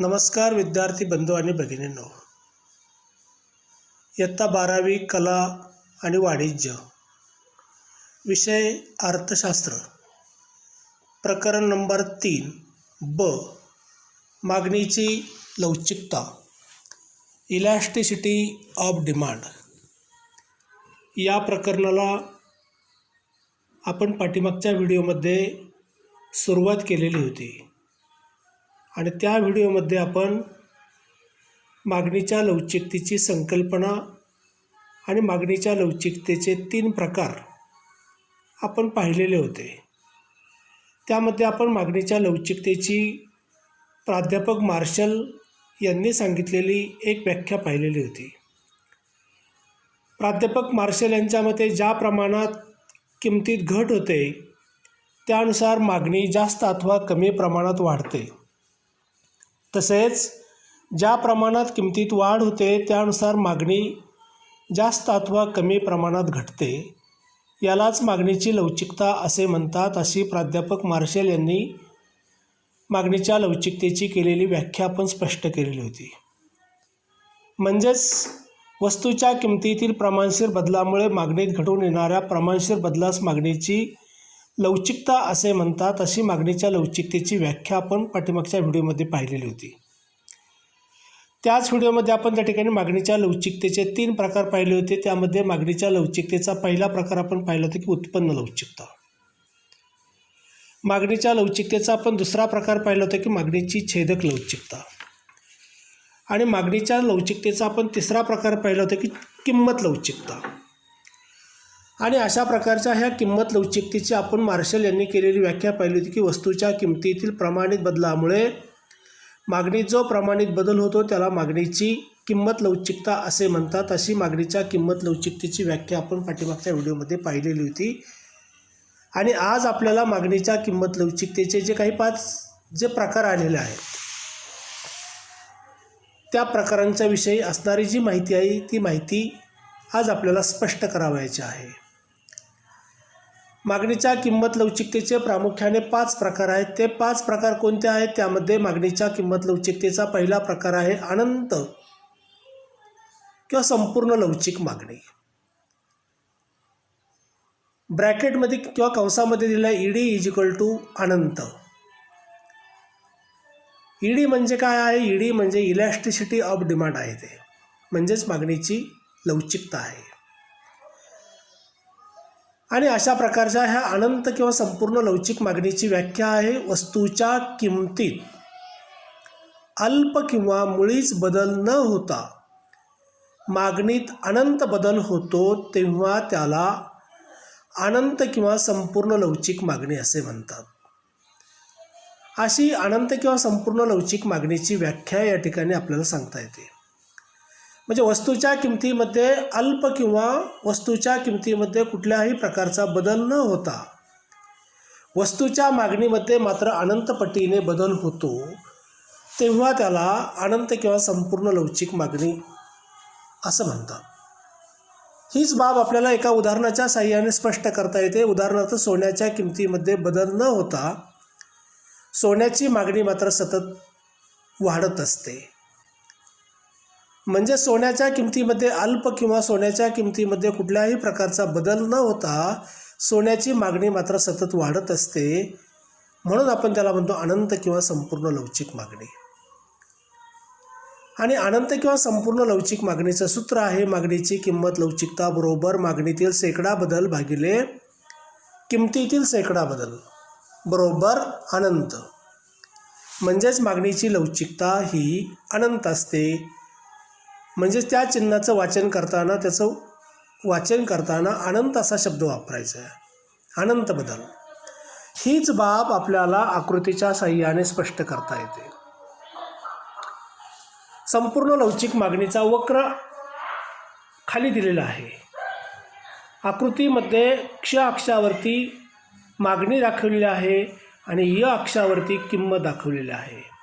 नमस्कार विद्यार्थी बंधू आणि भगिनींनो. इयत्ता बारावी कला आणि वाणिज्य विषय अर्थशास्त्र. प्रकरण नंबर तीन ब. मागणीची लवचिकता. Elasticity of demand. या प्रकरणाला आपण पाठीमागच्या व्हिडिओमध्ये सुरुवात केलेली होती. आणि त्या व्हिडिओमध्ये आपण मागणीच्या लवचिकतेची संकल्पना आणि मागणीच्या लवचिकतेचे तीन प्रकार आपण पाहिलेले होते. त्यामध्ये आपण मागणीच्या लवचिकतेची प्राध्यापक मार्शल यांनी सांगितलेली एक व्याख्या पाहिलेली होती. प्राध्यापक मार्शल यांच्या मते ज्या प्रमाणात किमतीत घट होते त्यानुसार मागणी जास्त अथवा कमी प्रमाणात वाढते. तसेच ज्या प्रमाणात किमतीत वाढ होते त्यानुसार मागणी जास्त अथवा कमी प्रमाणात घटते. यालाच मागणीची लवचिकता असे म्हणतात अशी प्राध्यापक मार्शल यांनी मागणीच्या लवचिकतेची केलेली व्याख्या आपण स्पष्ट केलेली होती. म्हणजेच वस्तूच्या किमतीतील प्रमाणशीर बदलामुळे मागणीत घडून येणाऱ्या प्रमाणशीर बदलास मागणीची लवचिकता असे म्हणतात अशी मागणीच्या लवचिकतेची व्याख्या आपण पाठीमागच्या व्हिडिओमध्ये पाहिलेली होती. त्याच व्हिडिओमध्ये आपण त्या ठिकाणी मागणीच्या लवचिकतेचे तीन प्रकार पाहिले होते. त्यामध्ये मागणीच्या लवचिकतेचा पहिला प्रकार आपण पाहिला होता की उत्पन्न लवचिकता. मागणीच्या लवचिकतेचा आपण दुसरा प्रकार पाहिला होता की मागणीची छेदक लवचिकता. आणि मागणीच्या लवचिकतेचा आपण तिसरा प्रकार पाहिला होता की किंमत लवचिकता. आणि अशा प्रकारच्या ह्या किंमत लवचिकतेची आपण मार्शल यांनी केलेली व्याख्या पाहिली होती की वस्तूच्या किमतीतील प्रमाणित बदलामुळे मागणीत जो प्रमाणित बदल होतो त्याला मागणीची किंमत लवचिकता असे म्हणतात. अशी मागणीच्या किंमत लवचिकतेची व्याख्या आपण पाठीमागच्या व्हिडिओमध्ये पाहिलेली होती. आणि आज आपल्याला मागणीच्या किंमत लवचिकतेचे जे काही पाच जे प्रकार आलेले आहेत त्या प्रकारांच्या विषयी असणारी जी माहिती आहे ती माहिती आज आपल्याला स्पष्ट करावयाची आहे. मागणीच्या किंमत लवचिकतेचे प्रामुख्याने पाच प्रकार आहेत. ते पाच प्रकार कोणते आहेत? त्यामध्ये मागणीच्या किंमत लवचिकतेचा पहिला प्रकार आहे अनंत किंवा संपूर्ण लवचिक मागणी. ब्रॅकेटमध्ये किंवा कंसामध्ये दिलेला ईडी इज इक्वल टू अनंत. ईडी म्हणजे काय आहे? ईडी म्हणजे इलॅस्टिसिटी ऑफ डिमांड आहे ते. म्हणजेच मागणीची लवचिकता आहे. आणि अशा प्रकारच्या ह्या अनंत किंवा संपूर्ण लवचिक मागणीची व्याख्या आहे वस्तूच्या किमतीत. अल्प किंवा मुळीच बदल न होता मागणीत अनंत बदल होतो तेव्हा त्याला अनंत किंवा संपूर्ण लवचिक मागणी असे म्हणतात. अशी अनंत किंवा संपूर्ण लवचिक मागणीची व्याख्या या ठिकाणी आपल्याला सांगता येते. म्हणजे वस्तूच्या किमतीमध्ये अल्प किंवा वस्तूच्या किमतीमध्ये कुठल्याही प्रकारचा बदल न होता वस्तूच्या मागणीमध्ये मात्र अनंतपटीने बदल होतो तेव्हा त्याला अनंत किंवा संपूर्ण लवचिक मागणी असं म्हणतात. हीच बाब आपल्याला एका उदाहरणाच्या साह्याने स्पष्ट करता येते. उदाहरणार्थ सोन्याच्या किमतीमध्ये बदल न होता सोन्याची मागणी मात्र सतत वाढत असते. म्हणजे सोन्याच्या किमतीमध्ये अल्प किंवा सोन्याच्या किमतीमध्ये कुठल्याही प्रकारचा बदल न होता सोन्याची मागणी मात्र सतत वाढत असते. म्हणून आपण त्याला म्हणतो अनंत किंवा संपूर्ण लवचिक मागणी. आणि अनंत किंवा संपूर्ण लवचिक मागणीचं सूत्र आहे मागणीची किंमत लवचिकता बरोबर मागणीतील सेकडा बदल भागिले किमतीतील सेकडा बदल बरोबर अनंत. म्हणजेच मागणीची लवचिकता ही अनंत असते. म्हणजेच त्या चिन्हाचं वाचन करताना त्याचं वाचन करताना अनंत असा शब्द वापरायचा आहे. अनंत बदल. हीच बाब आपल्याला आकृतीच्या साह्याने स्पष्ट करता येते. संपूर्ण लवचिक मागणीचा वक्र खाली दिलेला आहे. आकृतीमध्ये क्ष अक्षावरती मागणी दाखवलेली आहे आणि य अक्षावरती किंमत दाखवलेली आहे.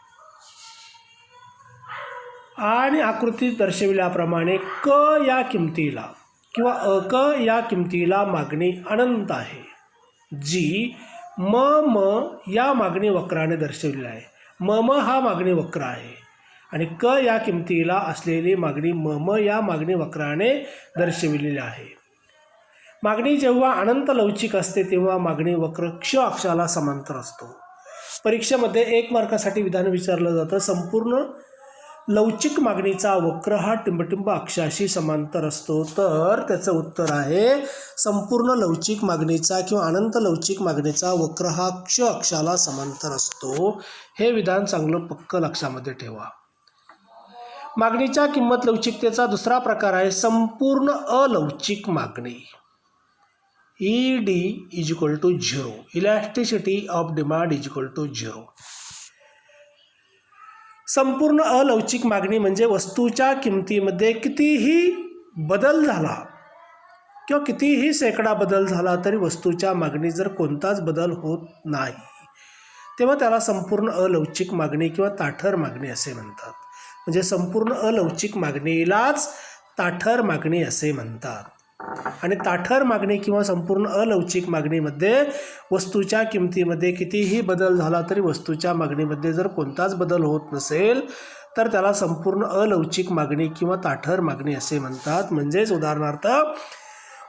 आणि आकृतीत दर्शविल्याप्रमाणे क या किमतीला किंवा अक या किमतीला मागणी अनंत आहे. जी म म या मागणी वक्राने दर्शवलेली आहे. म म हा मागणी वक्र आहे. आणि क या किमतीला असलेली मागणी म म या मागणी वक्राने दर्शविलेली आहे. मागणी जेव्हा अनंत लवचिक असते तेव्हा मागणी वक्र क्ष अक्षाला समांतर असतो. परीक्षेमध्ये एक मार्कासाठी विधान विचारलं जातं संपूर्ण लवचिक मागणीचा वक्र हा टिंबटिंब अक्षाशी समांतर असतो. तर त्याचं उत्तर आहे संपूर्ण लवचिक मागणीचा किंवा अनंत लवचिक मागणीचा वक्र हा क्ष अक्षाला समांतर असतो. हे विधान चांगलं पक्क लक्षामध्ये ठेवा. मागणीच्या किंमत लवचिकतेचा दुसरा प्रकार आहे संपूर्ण अलवचिक मागणी. E D is equal to zero elasticity of demand is equal to zero संपूर्ण अलवचिक मागणी म्हणजे वस्तूच्या किमतीमध्ये कितीही बदल झाला किंवा कितीही सेकडा बदल झाला तरी वस्तूच्या मागणी जर कोणताच बदल होत नाही तेव्हा त्याला संपूर्ण अलवचिक मागणी किंवा ताठर मागणी असे म्हणतात. म्हणजे संपूर्ण अलवचिक मागणीलाच ताठर मागणी असे म्हणतात. आणि ताठर मागणी किंवा संपूर्ण अलवचिक मागणीमध्ये वस्तूच्या किमतीमध्ये कितीही बदल झाला तरी वस्तूच्या मागणीमध्ये जर कोणताच बदल होत नसेल तर त्याला संपूर्ण अलवचिक मागणी किंवा ताठर मागणी असे म्हणतात. म्हणजेच उदाहरणार्थ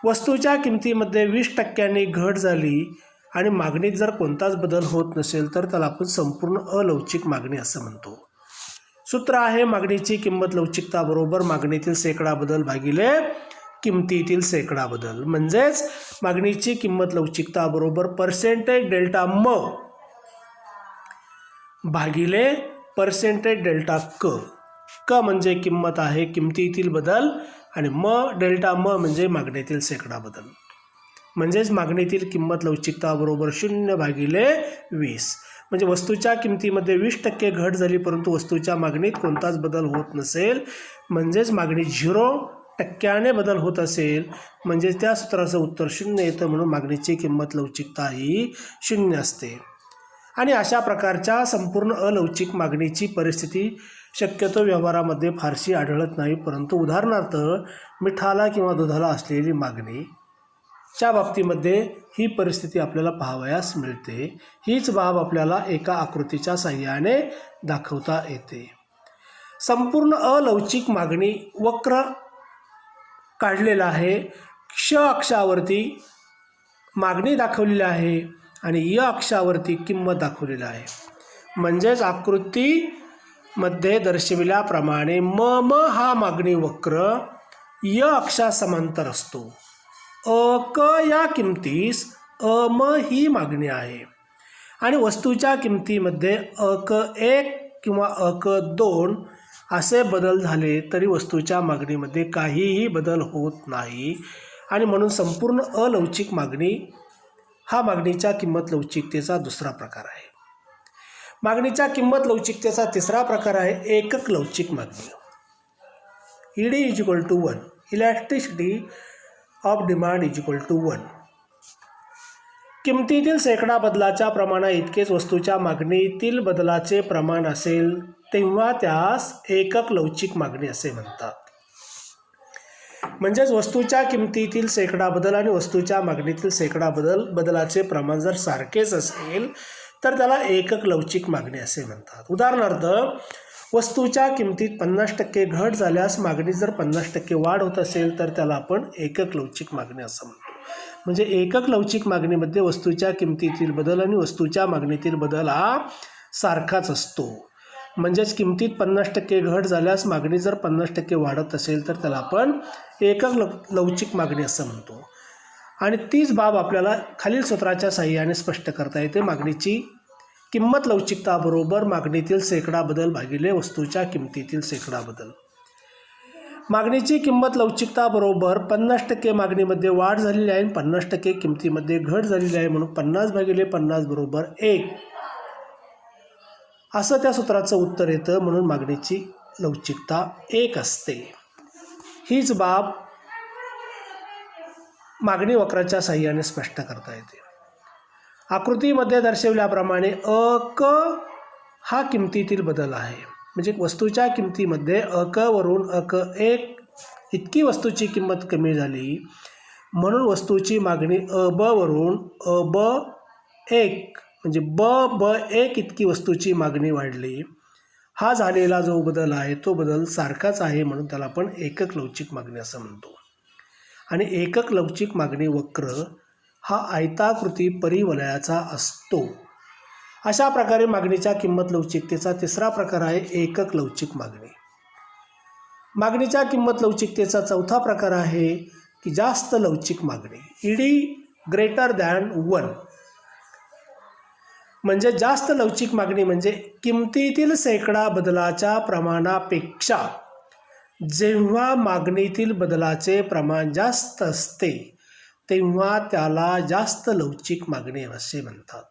वस्तूच्या किमतीमध्ये वीस टक्क्यांनी घट झाली आणि मागणीत जर कोणताच बदल होत नसेल तर त्याला आपण संपूर्ण अलवचिक मागणी असं म्हणतो. सूत्र आहे मागणीची किंमत लवचिकता बरोबर मागणीतील सेकडा बदल भागिले किमतीतील सेकडा बदल म्हणजेच मागणीची किंमत लवचिकता बरोबर पर्सेंटेज डेल्टा म भागिले पर्सेंटेज डेल्टा क. क म्हणजे किंमत आहे किमतीतील बदल आणि म डेल्टा म म्हणजे मागणीतील सेकडा बदल म्हणजेच मागणीतील किंमत लवचिकता बरोबर शून्य भागिले वीस. म्हणजे वस्तूच्या किमतीमध्ये वीस टक्के घट झाली परंतु वस्तूच्या मागणीत कोणताच बदल होत नसेल. म्हणजेच मागणी झिरो टक्क्याने बदल होत असेल म्हणजे त्या सूत्राचं उत्तर शून्य येतं म्हणून मागणीची किंमत लवचिकता ही शून्य असते. आणि अशा प्रकारच्या संपूर्ण अलवचिक मागणीची परिस्थिती शक्यतो व्यवहारामध्ये फारशी आढळत नाही परंतु उदाहरणार्थ मिठाला किंवा दुधाला असलेली मागणी च्या बाबतीमध्ये ही परिस्थिती आपल्याला पाहावयास मिळते. हीच बाब आपल्याला एका आकृतीच्या साह्याने दाखवता येते. संपूर्ण अलवचिक मागणी वक्र काढलेला आहे. क्ष अक्षावरती मागणी दाखवलेली आहे आणि य अक्षावरती किंमत दाखवलेली आहे. म्हणजेच आकृतीमध्ये दर्शविल्याप्रमाणे म म हा मागणी वक्र य अक्षा समांतर असतो. अ क या किमतीस अ म ही मागणी आहे. आणि वस्तूच्या किमतीमध्ये अ क एक किंवा अ क दोन असे बदल झाले तरी वस्तूच्या मागणीमध्ये काहीही बदल होत नाही. आणि म्हणून संपूर्ण अलवचिक मागणी हा मागणीच्या किंमत लवचिकतेचा दुसरा प्रकार आहे. मागणीच्या किंमत लवचिकतेचा तिसरा प्रकार आहे एकक लवचिक मागणी. E D is equal to one electricity of demand is equal to one किमतीतील सेकडा बदलाच्या प्रमाणा इतकेच वस्तूच्या मागणीतील बदलाचे प्रमाण असेल तेव्हा त्यास एकक लवचिक मागणी असे म्हणतात. म्हणजेच वस्तूच्या किमतीतील सेकडा बदल आणि वस्तूच्या मागणीतील सेकडा बदल बदलाचे प्रमाण जर सारखेच असेल तर त्याला एकक लवचिक मागणी असे म्हणतात. उदाहरणार्थ वस्तूच्या किमतीत पन्नास टक्के घट झाल्यास मागणीत जर पन्नास टक्के वाढ होत असेल तर त्याला आपण एकक लवचिक मागणी असं म्हणतो. म्हणजे एकक लवचिक मागणीमध्ये वस्तूच्या किमतीतील बदल आणि वस्तूच्या मागणीतील बदल हा सारखाच असतो. म्हणजेच किमतीत पन्नास टक्के घट झाल्यास मागणी जर पन्नास टक्के वाढत असेल तर त्याला आपण एकक लव लवचिक मागणी असं म्हणतो. आणि तीच बाब आपल्याला खालील सूत्राच्या साह्याने स्पष्ट करता येते. मागणीची किंमत लवचिकता बरोबर मागणीतील सेकडा बदल भागिले वस्तूच्या किमतीतील सेकडा बदल मागणीची किंमत लवचिकता बरोबर पन्नास टक्के मागणीमध्ये वाढ झालेली आहे आणि पन्नास टक्के किमतीमध्ये घट झालेली आहे म्हणून पन्नास भागिले पन्नास बरोबर एक. असं त्या सूत्राचं उत्तर येतं म्हणून मागणीची लवचिकता एक असते. हीच बाब मागणी वक्राच्या साह्याने स्पष्ट करता येते. आकृतीमध्ये दर्शवल्याप्रमाणे अ क हा किमतीतील बदल आहे. म्हणजे वस्तूच्या किमतीमध्ये अ क वरून अ क एक इतकी वस्तूची किंमत कमी झाली म्हणून वस्तूची मागणी अ ब वरून अ ब एक म्हणजे ब ब एक इतकी वस्तूची मागणी वाढली. हा झालेला जो बदल आहे तो बदल सारखाच आहे म्हणून त्याला आपण एकक लवचिक मागणी असं म्हणतो. आणि एकक लवचिक मागणी वक्र हा आयताकृती परिवलयाचा असतो. अशा प्रकारे मागणीच्या किंमत लवचिकतेचा तिसरा प्रकार आहे एकक लवचिक मागणी. मागणीच्या किंमत लवचिकतेचा चौथा प्रकार आहे की जास्त लवचिक मागणी. ED greater than one. म्हणजे जास्त लवचिक मागणी म्हणजे किमतीतील शेकडा बदलाच्या प्रमाणापेक्षा. जेव्हा मागणीतील बदलाचे प्रमाण जास्त असते तेव्हा त्याला जास्त लवचिक मागणी असे म्हणतात.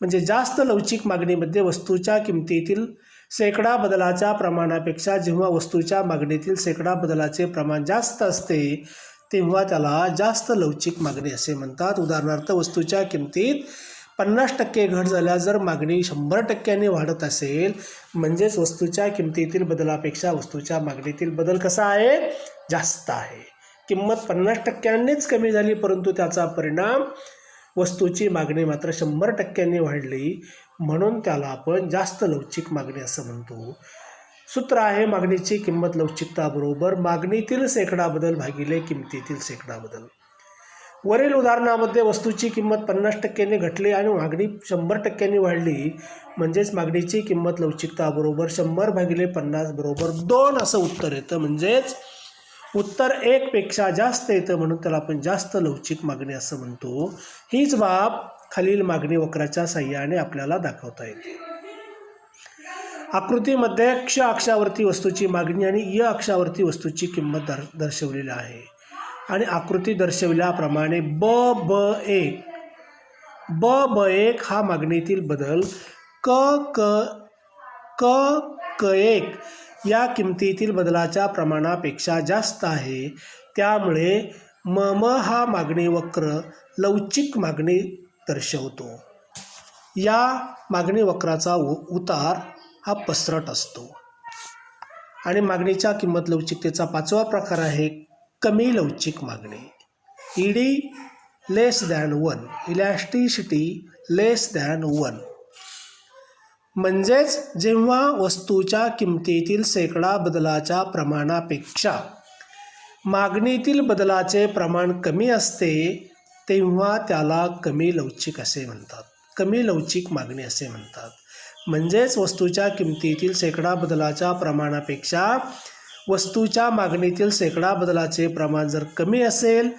म्हणजे जास्त लवचिक मागणीमध्ये वस्तूच्या किमतीतील शेकडा बदलाच्या प्रमाणापेक्षा जेव्हा वस्तूच्या मागणीतील शेकडा बदलाचे प्रमाण जास्त असते तेव्हा त्याला जास्त लवचिक मागणी असे म्हणतात. उदाहरणार्थ वस्तूच्या किमतीत पन्नास टक्के घट झाल्यास जर मागणी शंभर टक्क्यांनी वाढत असेल म्हणजेच वस्तूच्या किमतीतील बदलापेक्षा वस्तूच्या मागणीतील बदल कसा आहे? जास्त आहे. किंमत पन्नास टक्क्यांनीच कमी झाली परंतु त्याचा परिणाम वस्तूची मागणी मात्र शंभर टक्क्यांनी वाढली म्हणून त्याला आपण जास्त लवचिक मागणी असं म्हणतो. सूत्र आहे मागणीची किंमत लवचिकता बरोबर मागणीतील सेकडा बदल भागिले किमतीतील सेकडा बदल. वरील उदाहरणामध्ये वस्तूची किंमत पन्नास टक्क्यांनी घटली आणि मागणी शंभर टक्क्यांनी वाढली. म्हणजेच मागणीची किंमत लवचिकता बरोबर शंभर भागिले पन्नास बरोबर दोन असं उत्तर येतं. म्हणजेच उत्तर एकपेक्षा जास्त येतं म्हणून त्याला आपण जास्त लवचिक मागणी असं म्हणतो. हीच बाब खालील मागणी वक्राच्या साह्याने आपल्याला दाखवता येते. आकृतीमध्ये क्ष अक्षावरती वस्तूची मागणी आणि य अक्षावरती वस्तूची किंमत दर दर्शवलेली आहे. आणि आकृती दर्शविल्याप्रमाणे ब ब एक ब ब एक हा मागणीतील बदल. क क क क एक या किमतीतील बदलाच्या प्रमाणापेक्षा जास्त आहे. त्यामुळे म म हा मागणी वक्र लवचिक मागणी दर्शवतो. या मागणी वक्राचा उ उतार हा पसरट असतो. आणि मागणीच्या किंमत लवचिकतेचा पाचवा प्रकार आहे. कमी लवचिक मागणी. ED less than one elasticity less than one म्हणजेच जेव्हा वस्तूच्या किमतीतील शेकडा बदलाच्या प्रमाणापेक्षा मागणीतील बदलाचे प्रमाण कमी असते तेव्हा त्याला कमी लवचिक असे म्हणतात. कमी लवचिक मागणी असे म्हणतात. म्हणजेच वस्तूच्या किमतीतील शेकडा बदलाच्या प्रमाणापेक्षा वस्तूच्या मागणीतील शेकडा बदलाचे प्रमाण जर कमी असेल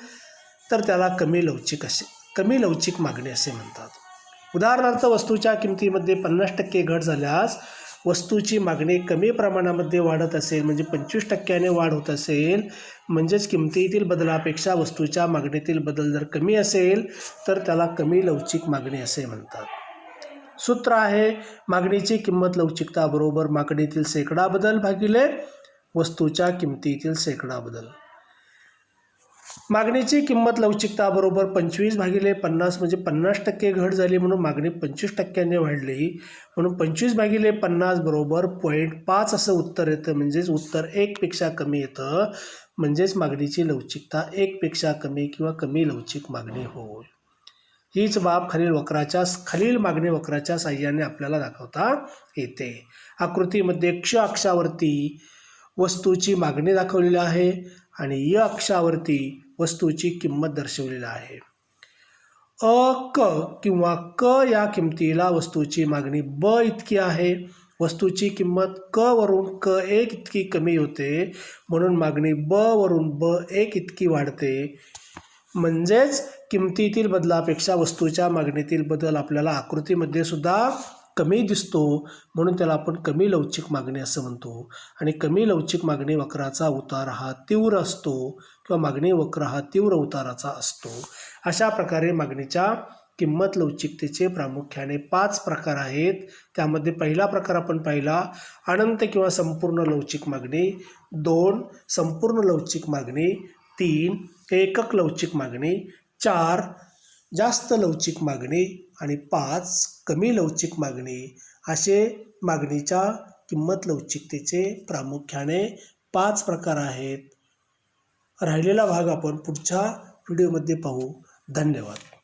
तर त्याला कमी लवचिक असे कमी लवचिक मागणी असे म्हणतात. उदाहरणार्थ वस्तूच्या किमतीमध्ये पन्नास टक्के घट झाल्यास वस्तूची मागणी कमी प्रमाणामध्ये वाढत असेल म्हणजे पंचवीस टक्क्याने वाढ होत असेल म्हणजेच किमतीतील बदलापेक्षा वस्तूच्या मागणीतील बदल जर कमी असेल तर त्याला कमी लवचिक मागणी असे म्हणतात. सूत्र आहे मागणीची किंमत लवचिकता बरोबर मागणीतील शेकडा बदल भागिले वस्तूच्या किमतीतील शेकडा बदल मागणीची किंमत लवचिकता बरोबर पंचवीस भागिले पन्नास म्हणजे पन्नास टक्के घट झाली म्हणून मागणी पंचवीस टक्क्याने वाढली. म्हणून पंचवीस भागिले पन्नास बरोबर पॉईंट पाच असं उत्तर येतं. म्हणजेच उत्तर एकपेक्षा कमी येतं. म्हणजेच मागणीची लवचिकता एकपेक्षा कमी किंवा कमी लवचिक मागणी होय. हीच बाब खालील वक्राच्या खालील मागणी वक्राच्या साह्याने आपल्याला दाखवता येते. आकृतीमध्ये क्ष अक्षावरती वस्तूची मागणी दाखवलेली आहे आणि य अक्षावरती वस्तूची किंमत दर्शवलेली आहे. अ क किंवा क या किमतीला वस्तूची मागणी ब इतकी आहे. वस्तूची किंमत क वरून क एक इतकी कमी होते म्हणून मागणी ब वरून ब एक इतकी वाढते. म्हणजेच किमतीतील बदलापेक्षा वस्तूच्या मागणीतील बदल आपल्याला आकृतीमध्ये सुद्धा कमी दिसतो म्हणून त्याला आपण कमी लवचिक मागणी असं म्हणतो. आणि कमी लवचिक मागणी वक्राचा उतार हा तीव्र असतो किंवा मागणी वक्र हा तीव्र उताराचा असतो. अशा प्रकारे मागणीच्या किंमत लवचिकतेचे प्रामुख्याने पाच प्रकार आहेत. त्यामध्ये पहिला प्रकार आपण पाहिला अनंत किंवा संपूर्ण लवचिक मागणी. दोन संपूर्ण लवचिक मागणी. तीन एकक लवचिक मागणी. चार जास्त लवचिक मागणी आणि पाच कमी लवचिक मागणी असे मागणीच्या किंमत लवचिकतेचे प्रामुख्याने पाच प्रकार आहेत. राहिलेला भाग आपण पुढच्या व्हिडिओमध्ये पाहू. धन्यवाद.